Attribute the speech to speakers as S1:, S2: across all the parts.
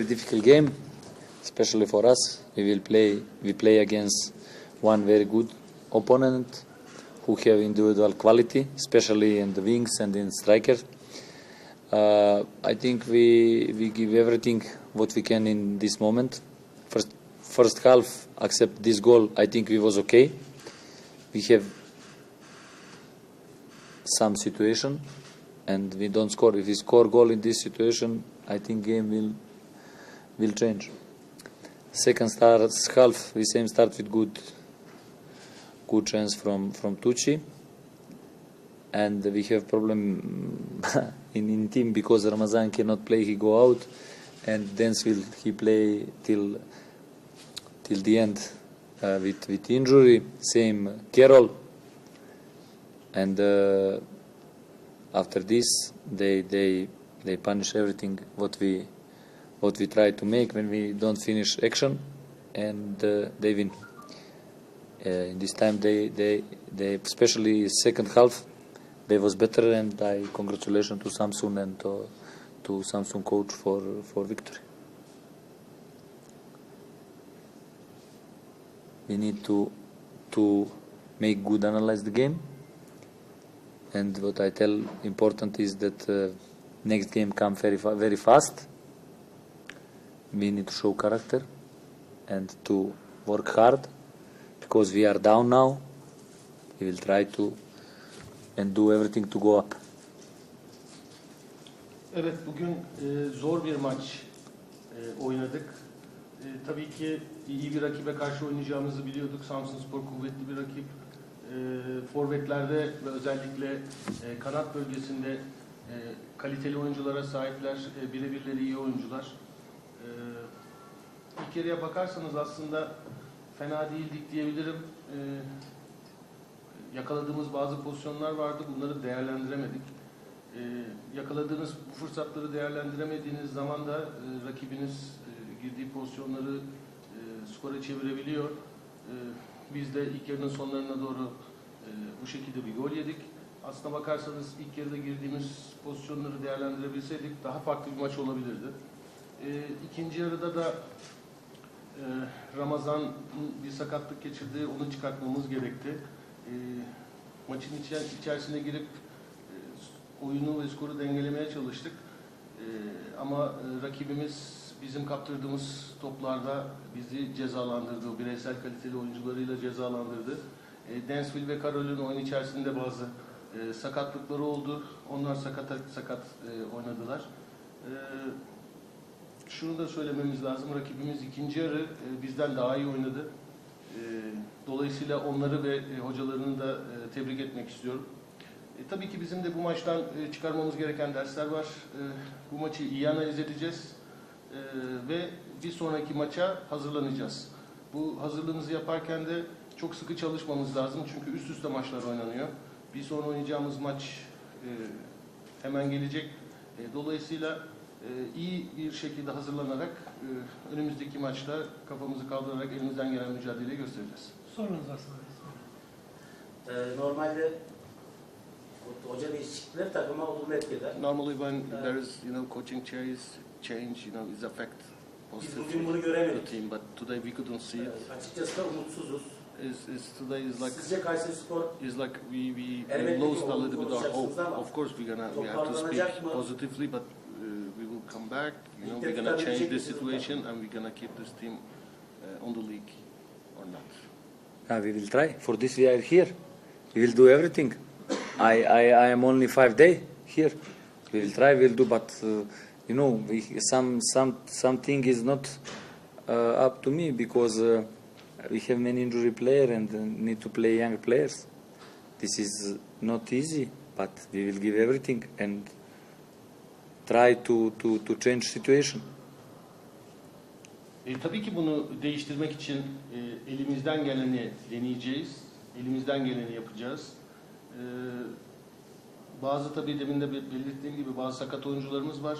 S1: very difficult game, especially for us. We will play. We play against one very good opponent who have individual quality, especially in the wings and in strikers. Uh, I think we we give everything what we can in this moment. First first half, except this goal, I think we was okay. We have some situation and we don't score. If we score goal in this situation, I think game will will change. Second start half, we same start with good good chance from from Tucci, and we have problem in in team because Ramazan cannot play. He go out, and Densville he play till till the end uh, with with injury. Same Carol and. Uh, after this they they they punish everything what we what we try to make when we don't finish action and uh, they win. Uh, in this time they they they especially second half they was better and i congratulations to samsung and to, to samsung coach for for victory. We need to to make good analyze the game. And what I tell important is that uh, next game come very fa- very fast. We need to show character and to work hard because we are down now. We will try to and do everything to go up.
S2: Evet bugün e, zor bir maç e, oynadık. E, tabii ki iyi bir rakibe karşı oynayacağımızı biliyorduk. Samsunspor kuvvetli bir rakip. E, forvetlerde ve özellikle e, kanat bölgesinde e, kaliteli oyunculara sahipler. E, birebirleri iyi oyuncular. E, ilk yarıya bakarsanız aslında fena değildik diyebilirim. E, yakaladığımız bazı pozisyonlar vardı. Bunları değerlendiremedik. E, yakaladığınız bu fırsatları değerlendiremediğiniz zaman da e, rakibiniz e, girdiği pozisyonları e, skora çevirebiliyor. E, biz de ilk yarının sonlarına doğru e, bu şekilde bir gol yedik. Aslına bakarsanız ilk yarıda girdiğimiz pozisyonları değerlendirebilseydik daha farklı bir maç olabilirdi. E, ikinci yarıda da e, Ramazan bir sakatlık geçirdi, onu çıkartmamız gerekti. E, maçın içer- içerisine girip e, oyunu ve skoru dengelemeye çalıştık. E, ama e, rakibimiz bizim kaptırdığımız toplarda bizi cezalandırdı. Bireysel kaliteli oyuncularıyla cezalandırdı. E, Dansville ve Karol'ün oyun içerisinde bazı e, sakatlıkları oldu. Onlar sakat sakat e, oynadılar. E, şunu da söylememiz lazım. Rakibimiz ikinci yarı e, bizden daha iyi oynadı. E, dolayısıyla onları ve e, hocalarını da e, tebrik etmek istiyorum. E, tabii ki bizim de bu maçtan e, çıkarmamız gereken dersler var. E, bu maçı iyi analiz edeceğiz e, ve bir sonraki maça hazırlanacağız. Bu hazırlığımızı yaparken de çok sıkı çalışmamız lazım çünkü üst üste maçlar oynanıyor. Bir sonra oynayacağımız maç e, hemen gelecek. E, dolayısıyla iyi bir şekilde hazırlanarak e, önümüzdeki maçta kafamızı kaldırarak elimizden gelen mücadeleyi göstereceğiz.
S3: Sorunuz varsa sorun.
S4: Ee, normalde hoca değişiklikleri takıma olumlu etki eder.
S2: Normally when there is you know coaching change, change you know is affect
S4: Biz bugün bunu göremedik.
S2: team, but today we couldn't see it.
S4: Ee, açıkçası da umutsuzuz.
S2: Is is today is like
S4: Sizce Kayseri Spor
S2: is like we we,
S4: Elbette
S2: we lost a little bit our hope. Of course we're gonna we have to speak
S4: mı?
S2: positively, but come back. You know we're gonna change
S4: tutabilecek
S2: the situation and we're gonna keep this team uh, on the league or not.
S1: Ah, we will try. For this we are here. We will do everything. I, I, I am only five day here. We will try. We'll do, but uh, you know, we, some some something is not uh, up to me because uh, we have many injury player and uh, need to play young players. This is not easy, but we will give everything and try to to, to change situation.
S2: E, tabii ki bunu değiştirmek için e, elimizden geleni deneyeceğiz. Elimizden geleni yapacağız. E, bazı tabii demin de bel- belirttiğim gibi bazı sakat oyuncularımız var.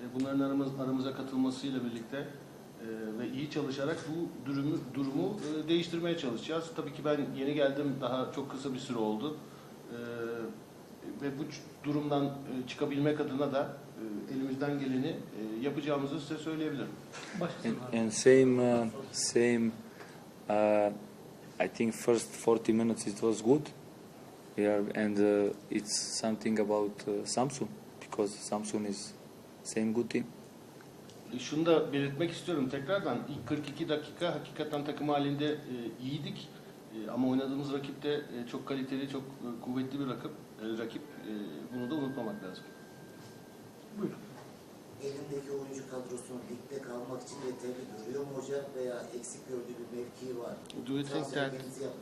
S2: E, bunların aramız, aramıza katılmasıyla birlikte e, ve iyi çalışarak bu durumu, durumu e, değiştirmeye çalışacağız. Tabii ki ben yeni geldim. Daha çok kısa bir süre oldu. E, ve bu durumdan e, çıkabilmek adına da elimizden geleni e, yapacağımızı size söyleyebilirim.
S1: And, and same, uh, same. Uh, I think first 40 minutes it was good. We are, and uh, it's something about uh, Samsung because Samsung is same good team.
S2: E, Şunu da belirtmek istiyorum tekrardan. İlk 42 dakika hakikaten takım halinde e, iyiydik. E, ama oynadığımız rakip de e, çok kaliteli, çok e, kuvvetli bir rakip. E, rakip. E, bunu da unutmamak lazım.
S3: Buyurun.
S5: elindeki oyuncu kadrosunu ligde kalmak için yeterli görüyor mu hoca veya eksik gördüğü bir mevki var?
S2: Do you think that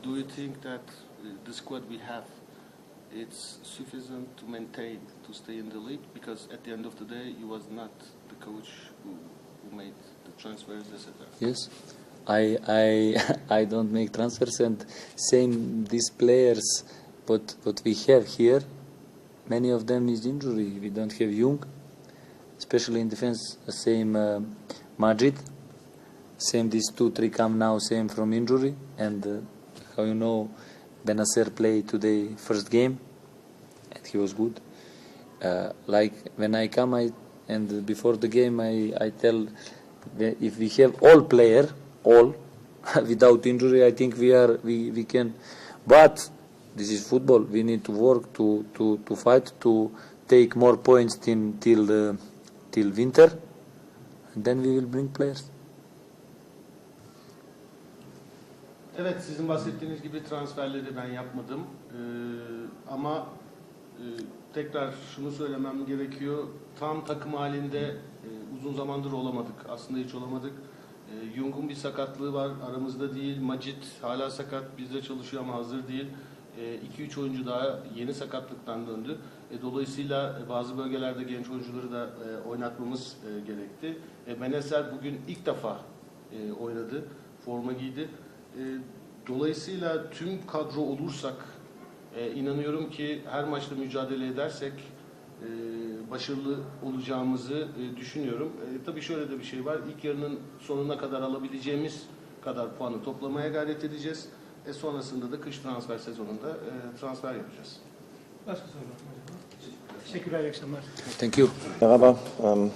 S2: Do you think that uh, the squad we have it's sufficient to maintain to stay in the league? Because at the end of the day, you was not the coach who, who made the transfers, etc.
S1: Yes, I I I don't make transfers and same these players, but what we have here, many of them is injury. We don't have Jung, especially in defense. Same uh, Majid, same these two three come now same from injury and uh, how you know Benacer played today first game and he was good. Uh, like when I come, I and before the game, I I tell if we have all player all without injury, I think we are we, we can. But this is football. We need to work to to, to fight to take more points till till uh, till winter, and then we will bring players.
S2: Evet, sizin bahsettiğiniz gibi transferleri ben yapmadım. Ee, ama e, tekrar şunu söylemem gerekiyor. Tam takım halinde e, uzun zamandır olamadık. Aslında hiç olamadık. E, Jung'un bir sakatlığı var. Aramızda değil. Macit hala sakat. Bizde çalışıyor ama hazır değil. 2-3 oyuncu daha yeni sakatlıktan döndü. E, dolayısıyla bazı bölgelerde genç oyuncuları da e, oynatmamız e, gerekti. E, Meneser bugün ilk defa e, oynadı. Forma giydi. E, Dolayısıyla tüm kadro olursak e, inanıyorum ki her maçta mücadele edersek e, başarılı olacağımızı e, düşünüyorum. E, tabii şöyle de bir şey var. İlk yarının sonuna kadar alabileceğimiz kadar puanı toplamaya gayret edeceğiz. E, sonrasında da kış transfer sezonunda e, transfer yapacağız.
S3: Başka sorular mı acaba? Teşekkürler, iyi akşamlar.
S1: Thank you.
S6: Merhaba. Um,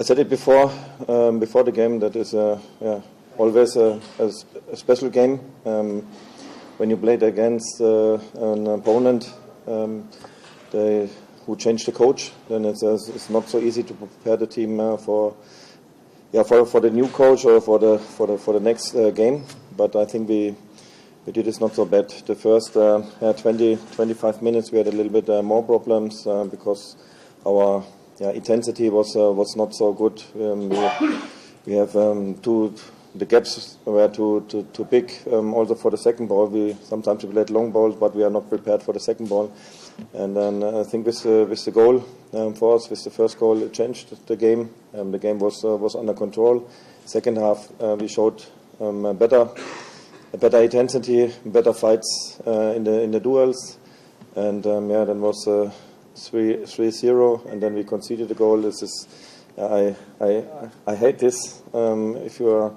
S6: I said it before, um, before the game, that is uh, yeah, always a special game. Um, when you played against uh, an opponent um, they, who changed the coach, then it's, uh, it's not so easy to prepare the team uh, for, yeah, for, for the new coach or for the, for the, for the next uh, game. But I think we, we did it not so bad. The first uh, 20, 25 minutes we had a little bit uh, more problems uh, because our yeah, intensity was uh, was not so good. Um, we, we have um, two the gaps were too too, too big. Um, also for the second ball, we sometimes we played long balls, but we are not prepared for the second ball. And then uh, I think with uh, with the goal um, for us, with the first goal, it changed the game. Um, the game was was under control. Second half, we showed um, better better intensity, better fights uh, in the in the duels, and um, yeah, then was uh, three three zero, and then we conceded a goal. This is I I I hate this. Um, if you are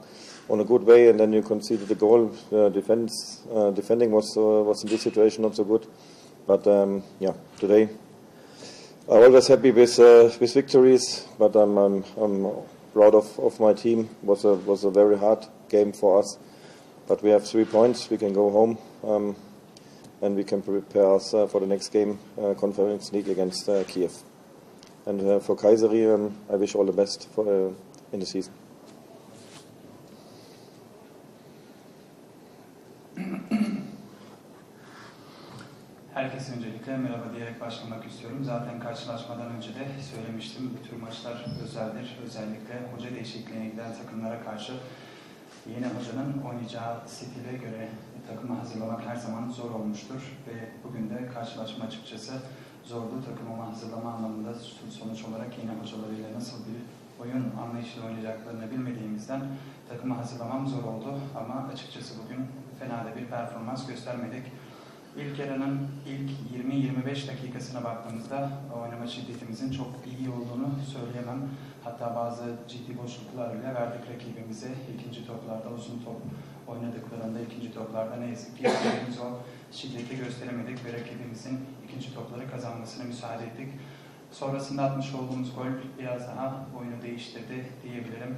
S6: on a good way and then you conceded a goal, uh, defense uh, defending was uh, was in this situation not so good. But um, yeah, today I'm always happy with uh, with victories, but I'm, I'm I'm proud of, of my team. was a was a very hard game for us, but we have three points. We can go home, um, and we can prepare us uh, for the next game, uh, Conference League against uh, Kiev. And uh, for Kayseri, um, I wish all the best for uh, in the season.
S7: Herkese öncelikle merhaba diyerek başlamak istiyorum. Zaten karşılaşmadan önce de söylemiştim. Bu tür maçlar özeldir. Özellikle hoca değişikliğine giden takımlara karşı yeni hocanın oynayacağı stile göre takımı hazırlamak her zaman zor olmuştur. Ve bugün de karşılaşma açıkçası zordu. Takımımı hazırlama anlamında sonuç olarak yeni hocalarıyla nasıl bir oyun anlayışıyla oynayacaklarını bilmediğimizden takımı hazırlamam zor oldu. Ama açıkçası bugün fena da bir performans göstermedik. İlk yarının ilk 20-25 dakikasına baktığımızda oynama şiddetimizin çok iyi olduğunu söyleyemem. Hatta bazı ciddi boşluklar bile verdik rakibimize. İkinci toplarda uzun top oynadıklarında ikinci toplarda ne yazık ki istediğimiz o şiddeti gösteremedik ve rakibimizin ikinci topları kazanmasına müsaade ettik. Sonrasında atmış olduğumuz gol biraz daha oyunu değiştirdi diyebilirim.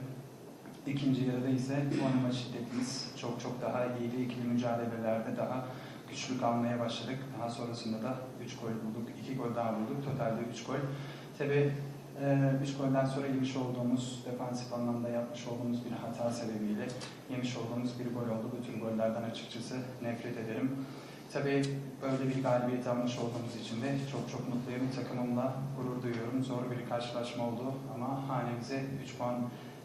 S7: İkinci yarıda ise oynama şiddetimiz çok çok daha iyiydi. İkili mücadelelerde daha güçlü kalmaya başladık. Daha sonrasında da 3 gol bulduk. 2 gol daha bulduk. Totalde 3 gol. Tabii 3 golden sonra yemiş olduğumuz, defansif anlamda yapmış olduğumuz bir hata sebebiyle yemiş olduğumuz bir gol oldu. Bu tür gollerden açıkçası nefret ederim. Tabii böyle bir galibiyet almış olduğumuz için de çok çok mutluyum. Takımımla gurur duyuyorum. Zor bir karşılaşma oldu ama hanemize 3 puan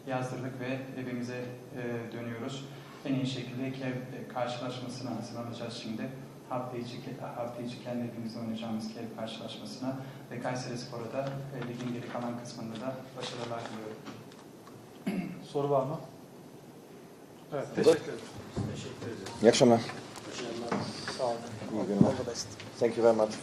S7: yazdırdık ve evimize e, dönüyoruz. En iyi şekilde e, karşılaşmasına hazırlanacağız şimdi. Hafta içi, hafta içi kendi evimizde oynayacağımız Kev karşılaşmasına ve Kayseri Spor'a da e, ligin geri kalan kısmında da başarılar diliyorum.
S3: Soru var mı? Evet, teşekkür ederim.
S4: Teşekkür ederiz.
S6: Yakşama.
S4: Başarılar.
S3: Sağ olun.
S6: İyi günler.
S3: All the best.
S6: Thank you very much.